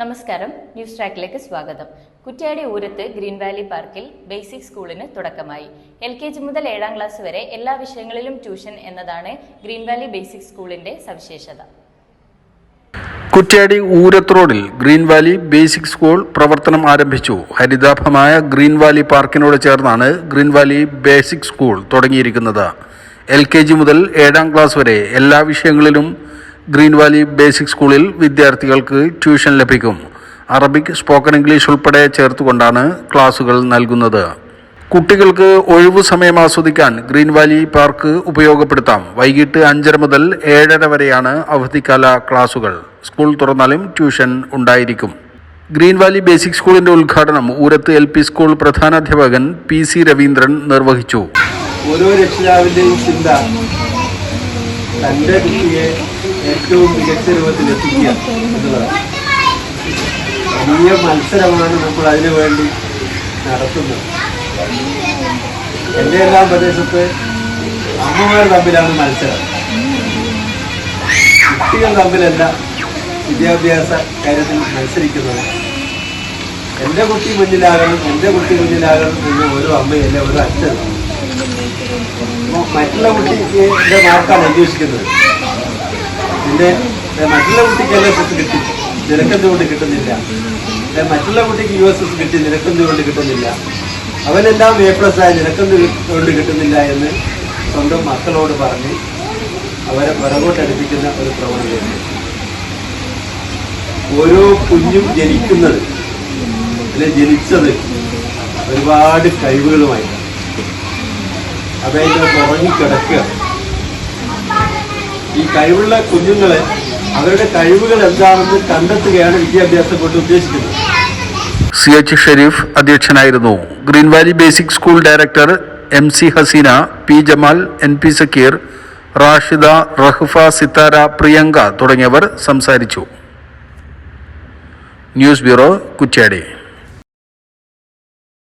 നമസ്കാരം. ന്യൂസ് ട്രാക്കിലേക്ക് സ്വാഗതം. കുറ്റ്യാടി ഊരത്ത് ഗ്രീൻ വാലി പാർക്കിൽ ബേസിക് സ്കൂളിന് തുടക്കമായി. എൽ കെ ജി മുതൽ ഏഴാം ക്ലാസ് വരെ എല്ലാ വിഷയങ്ങളിലും ട്യൂഷൻ എന്നതാണ് ഗ്രീൻ വാലി ബേസിക് സ്കൂളിന്റെ സവിശേഷത. കുറ്റ്യാടി ഊരത്ത് റോഡിൽ ഗ്രീൻ വാലി ബേസിക് സ്കൂൾ പ്രവർത്തനം ആരംഭിച്ചു. ഹരിതാഭമായ ഗ്രീൻ വാലി പാർക്കിനോട് ചേർന്നാണ് ഗ്രീൻ വാലി ബേസിക് സ്കൂൾ തുടങ്ങിയിരിക്കുന്നത്. എൽ കെ ജി മുതൽ ഏഴാം ക്ലാസ് വരെ എല്ലാ വിഷയങ്ങളിലും ഗ്രീൻ വാലി ബേസിക് സ്കൂളിൽ വിദ്യാർത്ഥികൾക്ക് ട്യൂഷൻ ലഭിക്കും. അറബിക് സ്പോക്കൺ ഇംഗ്ലീഷ് ഉൾപ്പെടെ ചേർത്തുകൊണ്ടാണ് ക്ലാസുകൾ നൽകുന്നത്. കുട്ടികൾക്ക് ഒഴിവു സമയം ആസ്വദിക്കാൻ ഗ്രീൻ വാലി പാർക്ക് ഉപയോഗപ്പെടുത്താം. വൈകിട്ട് അഞ്ചര മുതൽ ഏഴര വരെയാണ് അവധിക്കാല ക്ലാസുകൾ. സ്കൂൾ തുറന്നാലും ട്യൂഷൻ ഉണ്ടായിരിക്കും. ഗ്രീൻ വാലി ബേസിക് സ്കൂളിന്റെ ഉദ്ഘാടനം ഊരത്ത് എൽ പി സ്കൂൾ പ്രധാനാധ്യാപകൻ പി സി രവീന്ദ്രൻ നിർവഹിച്ചു. ഓരോ രക്ഷിതാവിന്റെയും ചിന്ത തന്റെ കുട്ടിയെ ഏറ്റവും മികച്ച രൂപത്തിൽ എത്തിക്കുക എന്നുള്ളതാണ്. വലിയ മത്സരമാണ് നമ്മൾ അതിനു വേണ്ടി നടത്തുന്നത്. എന്റെ എല്ലാ പ്രദേശത്ത് അമ്മമാർ തമ്മിലാണ് മത്സരം. കുട്ടികൾ തമ്മിലല്ല വിദ്യാഭ്യാസ കാര്യത്തിൽ മത്സരിക്കുന്നത്. എന്റെ കുട്ടി മുന്നിലാകണം എന്റെ കുട്ടി മുന്നിലാകണം എന്ന് ഓരോ അമ്മയല്ല ഓരോ അച്ഛനും. മറ്റുള്ള കുട്ടിക്ക് എന്റെ മാർക്കാണ് അന്വേഷിക്കുന്നത് പിന്നെ മറ്റുള്ള കുട്ടിക്ക് എൽ എസ് എസ് കിട്ടി. നിനക്കെന്തുകൊണ്ട് കിട്ടുന്നില്ല? മറ്റുള്ള കുട്ടിക്ക് യു എസ് എസ് കിട്ടി നിനക്കെന്തുകൊണ്ട് കിട്ടുന്നില്ല? അവനെല്ലാം എ പ്ലസ് ആയി നിനക്കെന്തുകൊണ്ട് കിട്ടുന്നില്ല എന്ന് സ്വന്തം മക്കളോട് പറഞ്ഞ് അവരെ പുറകോട്ടടുപ്പിക്കുന്ന ഒരു പ്രവണതയുണ്ട് ഓരോ കുഞ്ഞും ജനിക്കുന്നത് അല്ലെ ജനിച്ചത് ഒരുപാട് കഴിവുകളുമായിട്ടാണ്. അവയിൽ ഉറങ്ങിക്കിടക്കുക ഈ കഴിവുള്ള കുഞ്ഞുങ്ങളെ അവരുടെ കഴിവുകൾ എന്താണെന്ന് കണ്ടെത്തുകയാണ് വിദ്യാഭ്യാസം കൊണ്ട് ഉദ്ദേശിക്കുന്നത്. സി എച്ച് ഷെരീഫ് അധ്യക്ഷനായിരുന്നു. Green valley basic school director M C Haseena P Jamal N P Sakkeer Rashida Rahfa Sithara Priyanka തുടങ്ങിയവർ സംസാരിച്ചു. News bureau Kuttiadi.